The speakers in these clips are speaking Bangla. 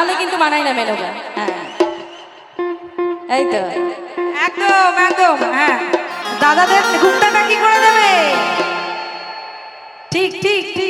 তাহলে কিন্তু মানাই না মেলো হ্যাঁ। এই তো। একদম একদম হ্যাঁ। দাদাদের ঘুমটা কি করে দেবে? ঠিক ঠিক ঠিক।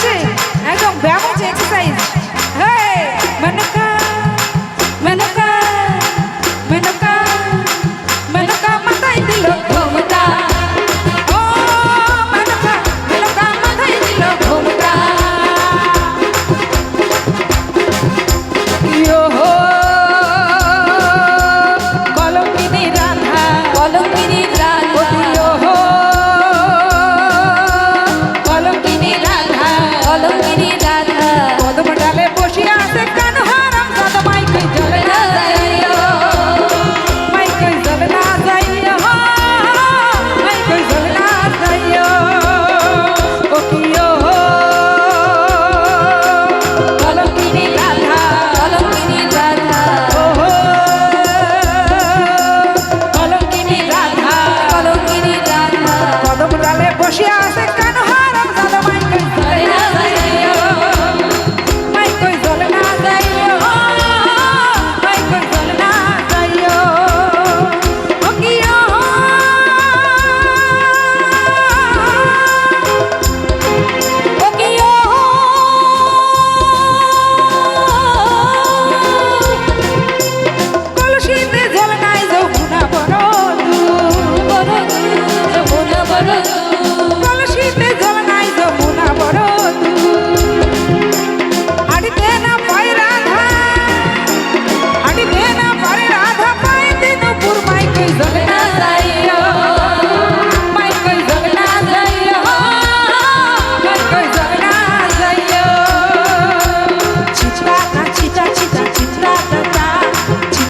হচ্ছে একদম ব্যায়াম হচ্ছে এক্সারসাইজ